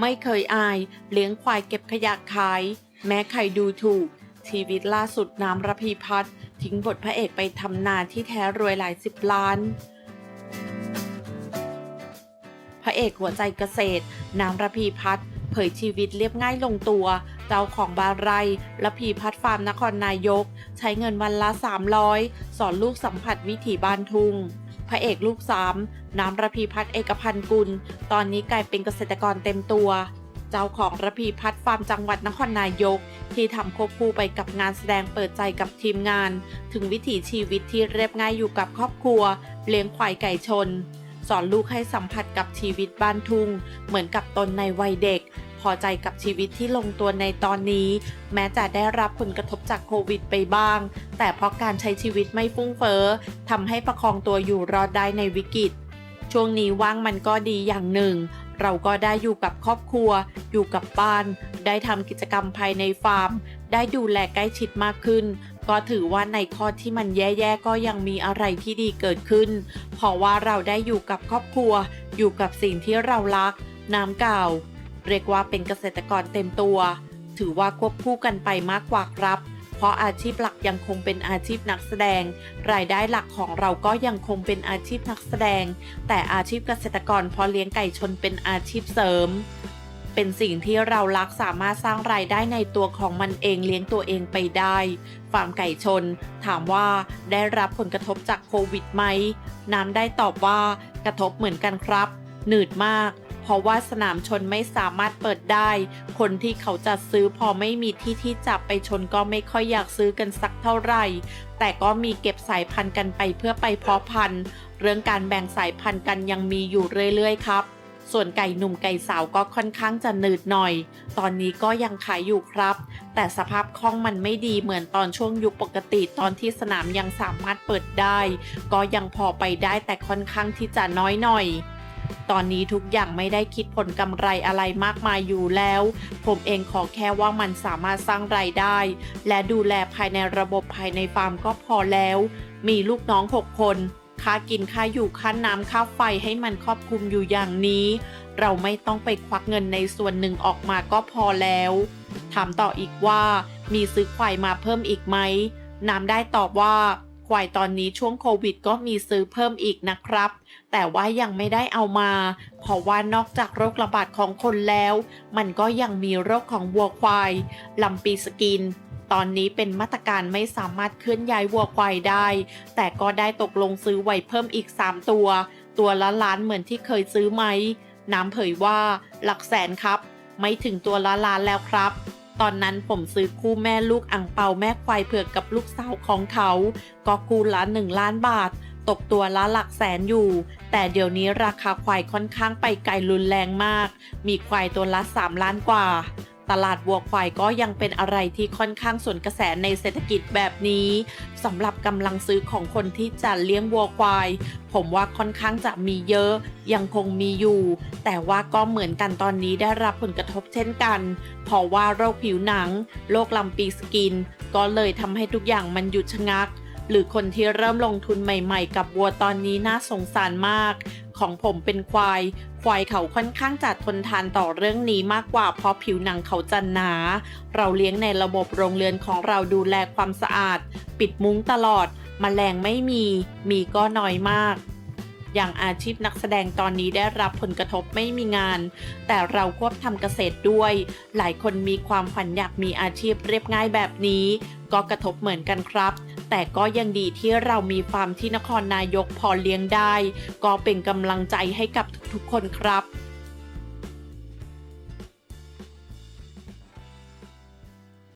ไม่เคยอายเลี้ยงควายเก็บขยะขาย แม้ใครดูถูก ชีวิตล่าสุดน้ำระพีพัฒน์ทิ้งบทพระเอกไปทำนาที่แท้รวยหลายสิบล้าน พระเอกหัวใจเกษตร น้ำระพีพัฒน์เผยชีวิตเรียบง่ายลงตัว เจ้าของบานไรระพีพัฒน์ฟาร์มนครนายก ใช้เงินวันละ 300 สอนลูกสัมผัสวิถีบ้านทุ่ง ระเอกลูกสามน้ำระพีพัฒน์เอกพันธ์กุล ตอนนี้กลายเป็นเกษตรกรเต็มตัว เจ้าของระพีพัฒน์ฟาร์มจังหวัดนครนายก ที่ทำควบคู่ไปกับงานแสดงเปิดใจกับทีมงาน ถึงวิถีชีวิตที่เรียบง่ายอยู่กับครอบครัว เลี้ยงควายไก่ชน สอนลูกให้สัมผัสกับชีวิตบ้านทุ่ง เหมือนกับตนในวัยเด็ก พอใจกับชีวิตที่ลงตัวในตอนนี้ แม้จะได้รับผลกระทบจากโควิดไปบ้าง แต่เพราะการใช้ชีวิตไม่ฟุ่งเฟ้อทำให้ประคองตัวอยู่รอดได้ในวิกฤต ช่วงนี้ว่างมันก็ดีอย่างหนึ่ง เราก็ได้อยู่กับครอบครัว อยู่กับบ้าน ได้ทำกิจกรรมภายในฟาร์ม ได้ดูแลใกล้ชิดมากขึ้นก็ถือว่าในข้อที่มันแย่ๆก็ยังมีอะไรที่ดีเกิดขึ้น เพราะว่าเราได้อยู่กับครอบครัว อยู่กับสิ่งที่เรารัก น้ำเก่า เรียกว่าเป็นเกษตรกรเต็มตัว ถือว่าควบคู่กันไปมากกว่าครับ เพราะอาชีพหลักยังคงเป็นอาชีพนักแสดง รายได้หลักของเราก็ยังคงเป็นอาชีพนักแสดง แต่อาชีพเกษตรกรเพอเลี้ยงไก่ชนเป็นอาชีพเสริม เป็นสิ่งที่เรารักสามารถสร้างรายได้ในตัวของมันเองเลี้ยงตัวเองไปได้ฟาร์มไก่ชน ถามว่าได้รับผลกระทบจากโควิดไหมน้ำได้ตอบว่ากระทบเหมือนกันครับ หนืดมาก เพราะว่าสนามชนไม่สามารถเปิดได้ คนที่เขาจัดซื้อพอไม่มีที่ที่จับไปชนก็ไม่ค่อยอยากซื้อกันสักเท่าไหร่ แต่ก็มีเก็บสายพันธุ์กันไปเพื่อไปเพาะพันธุ์ เรื่องการแบ่งสายพันธุ์กันยังมีอยู่เรื่อยๆครับส่วนไก่หนุ่มไก่สาวก็ค่อนข้างจะหนืดหน่อย ตอนนี้ก็ยังขายอยู่ครับ แต่สภาพคล่องมันไม่ดีเหมือนตอนช่วงยุคปกติตอนที่สนามยังสามารถเปิดได้ ก็ยังพอไปได้แต่ค่อนข้างที่จะน้อยหน่อย ตอนนี้ทุกอย่างไม่ได้คิดผลกำไรอะไรมากมายอยู่แล้ว ผมเองขอแค่ว่ามันสามารถสร้างรายได้ และดูแลภายในระบบภายในฟาร์มก็พอแล้ว มีลูกน้อง 6 คน ค่ากินค่าอยู่ค่าน้ำค่าไฟให้มันครอบคลุมอยู่อย่างนี้ เราไม่ต้องไปควักเงินในส่วนหนึ่งออกมาก็พอแล้ว ถามต่ออีกว่ามีซื้อควายมาเพิ่มอีกไหมน้ำได้ตอบว่า ควายตอนนี้ช่วงโควิดก็มีซื้อเพิ่มอีกนะครับ แต่ว่ายังไม่ได้เอามา เพราะว่านอกจากโรคระบาดของคนแล้ว มันก็ยังมีโรคของวัวควายลำปีสกิน ตอนนี้เป็นมาตรการไม่สามารถเคลื่อนย้ายวัวควายได้ แต่ก็ได้ตกลงซื้อไว้เพิ่มอีก 3 ตัว ตัวละล้านเหมือนที่เคยซื้อไหม น้ำเผยว่าหลักแสนครับ ไม่ถึงตัวละล้านแล้วครับ ตอนนั้นผมซื้อคู่แม่ลูกอ่างเปาแม่ควายเผือกกับลูกสาวของเขา ก็คู่ละหนึ่งล้านบาท ตกตัวละหลักแสนอยู่ แต่เดี๋ยวนี้ราคาควายค่อนข้างไปไกลรุนแรงมาก มีควายตัวละ 3 ล้านกว่า ตลาดวัวควายก็ยังเป็นอะไรที่ค่อนข้างสวนกระแสในเศรษฐกิจแบบนี้สำหรับกำลังซื้อของคนที่จะเลี้ยงวัวควาย ผมว่าค่อนข้างจะมีเยอะ ยังคงมีอยู่ แต่ว่าก็เหมือนกันตอนนี้ได้รับผลกระทบเช่นกัน เพราะว่าโรคผิวหนัง โรคลำปีสกิน ก็เลยทำให้ทุกอย่างมันหยุดชะงัก หรือคนที่เริ่มลงทุนใหม่ๆ กับวัวตอนนี้น่าสงสารมาก ของผมเป็นควาย ควายเขาค่อนข้างจะทนทานต่อเรื่องนี้มากกว่าเพราะผิวหนังเขาจะหนา เราเลี้ยงในระบบโรงเรือนของเราดูแลความสะอาด ปิดมุ้งตลอดมแมลงไม่มี มีก็น้อยมากอย่างอาชีพนักแสดงตอนนี้ได้รับผลกระทบไม่มีงาน แต่เราควบทำเกษตรด้วย หลายคนมีความฝันอยากมีอาชีพเรียบง่ายแบบนี้ ก็กระทบเหมือนกันครับ แต่ก็ยังดีที่เรามีฟาร์มที่นครนายกพอเลี้ยงได้ ก็เป็นกำลังใจให้กับทุกๆคนครับ